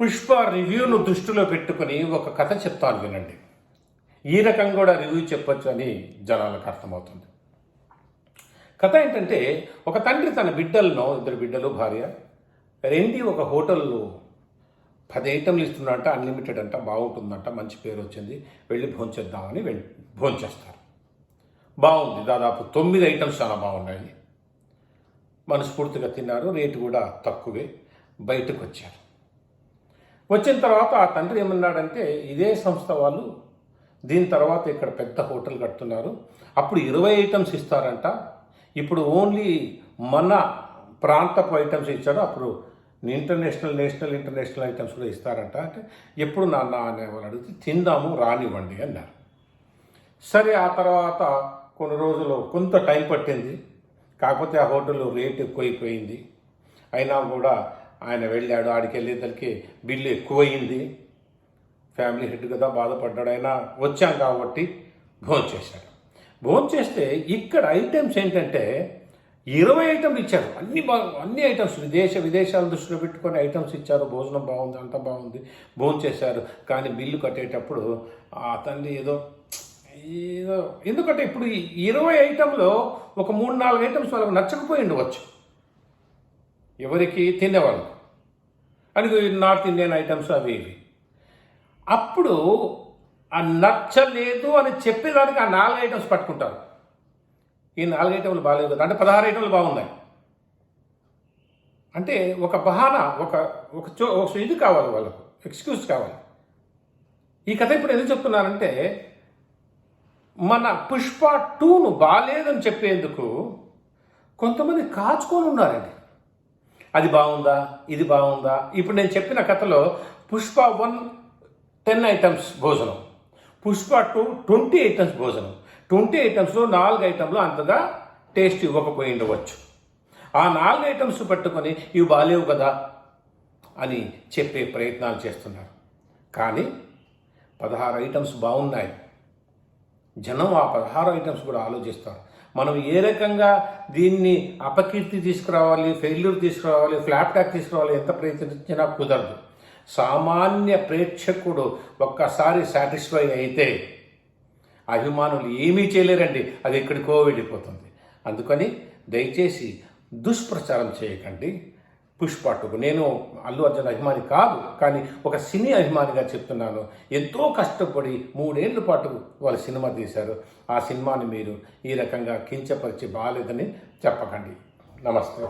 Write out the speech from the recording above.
పుష్ప రివ్యూను దృష్టిలో పెట్టుకుని ఒక కథ చెప్తాను వినండి. ఈ రకం కూడా రివ్యూ చెప్పొచ్చు అని జనాలకు అర్థమవుతుంది. కథ ఏంటంటే ఒక తండ్రి తన బిడ్డలను ఇద్దరు బిడ్డలు భార్య రెండి ఒక హోటల్లో పది ఐటెంలు ఇస్తున్నట్ట అన్లిమిటెడ్ అంట బాగుంటుందంట మంచి పేరు వచ్చింది వెళ్ళి భోంచేద్దామని వెళ్ళి భోంచేస్తారు. బాగుంది దాదాపు తొమ్మిది ఐటమ్స్ చాలా బాగున్నాయి. మనస్ఫూర్తిగా తిన్నారు రేటు కూడా తక్కువే బయటకు వచ్చారు వచ్చిన తర్వాత ఆ తండ్రి ఏమన్నాడంటే ఇదే సంస్థ వాళ్ళు దీని తర్వాత ఇక్కడ పెద్ద హోటల్ కడుతున్నారు. అప్పుడు ఇరవై ఐటమ్స్ ఇస్తారంట. ఇప్పుడు ఓన్లీ మన ప్రాంతపు ఐటమ్స్ ఇచ్చారు. అప్పుడు ఇంటర్నేషనల్ నేషనల్ ఇంటర్నేషనల్ ఐటమ్స్ కూడా ఇస్తారంట. అంటే ఎప్పుడు నాన్న అనే వాళ్ళు అడిగితే తిందాము రానివ్వండి అన్నారు. సరే ఆ తర్వాత కొన్ని రోజులు కొంత టైం పట్టింది. కాకపోతే ఆ హోటల్ రేట్ ఎక్కువైపోయింది. అయినా కూడా ఆయన వెళ్ళాడు ఆడికి వెళ్ళేసరికి బిల్లు ఎక్కువయింది. ఫ్యామిలీ హెడ్ కదా బాధపడ్డాడు. అయినా వచ్చాం కాబట్టి భోజనం చేశాడు. భోజనం చేస్తే ఇక్కడ ఐటమ్స్ ఏంటంటే ఇరవై ఐటమ్లు ఇచ్చారు. అన్ని బాగా అన్ని ఐటమ్స్. విదేశ విదేశాల దృష్టిలో పెట్టుకొని ఐటమ్స్ ఇచ్చారు. భోజనం బాగుంది అంతా బాగుంది. భోజనం చేశారు. కానీ బిల్లు కట్టేటప్పుడు ఆ తండ్రి ఏదో ఏదో ఎందుకంటే ఇప్పుడు ఇరవై ఐటంలో ఒక మూడు నాలుగు ఐటమ్స్ వాళ్ళకి నచ్చకపోయి ఉండవచ్చు ఎవరికి? తినేవాళ్ళు అని నార్త్ ఇండియన్ ఐటమ్స్ అవి ఇవి అప్పుడు ఆ నచ్చలేదు అని చెప్పేదానికి ఆ నాలుగు ఐటమ్స్ పట్టుకుంటారు. ఈ నాలుగు ఐటమ్లు బాగాలేవు కదా. అంటే పదహారు ఐటమ్లు బాగున్నాయి. అంటే ఒక బహానా ఒక ఒక చో ఒక ఇది కావాలి వాళ్ళకు. ఎక్స్క్యూజ్ కావాలి. ఈ కథ ఇప్పుడు ఎందుకు చెప్తున్నానంటే మన పుష్ప టూను బాగాలేదని చెప్పేందుకు కొంతమంది కాచుకొని ఉన్నారండి. అది బాగుందా? ఇది బాగుందా? ఇప్పుడు నేను చెప్పిన కథలో పుష్ప వన్ టెన్ ఐటమ్స్ భోజనం. పుష్ప టూ ట్వంటీ ఐటమ్స్ భోజనం. ట్వంటీ ఐటమ్స్లో నాలుగు ఐటమ్లు అంతగా టేస్ట్ ఇవ్వకపోయి ఉండవచ్చు. ఆ నాలుగు ఐటమ్స్ పట్టుకొని ఇవి బాగాలేవు కదా అని చెప్పే ప్రయత్నాలు చేస్తున్నారు కానీ పదహారు ఐటమ్స్ బాగున్నాయి. జనం ఆ పదహారు ఐటమ్స్ కూడా ఆలోచిస్తారు. మనం ఏ రకంగా దీన్ని అపకీర్తి తీసుకురావాలి ఫెయిల్యూర్ తీసుకురావాలి ఫ్లాప్ ట్యాక్ తీసుకురావాలి ఎంత ప్రయత్నించినా కుదరదు. సామాన్య ప్రేక్షకుడు ఒక్కసారి సాటిస్ఫై అయితే అభిమానులు ఏమీ చేయలేరండి. అది ఎక్కడికో వెళ్ళిపోతుంది. అందుకని దయచేసి దుష్ప్రచారం చేయకండి. పుష్పట్టుకు నేను అల్లు అర్జున్ అభిమాని కాదు కానీ ఒక సినీ అభిమానిగా చెప్తున్నాను. ఎంతో కష్టపడి మూడేళ్ళ పాటు వాళ్ళు సినిమా తీశారు. ఆ సినిమాని మీరు ఈ రకంగా కించపరిచి బాగాలేదని చెప్పకండి. నమస్తే.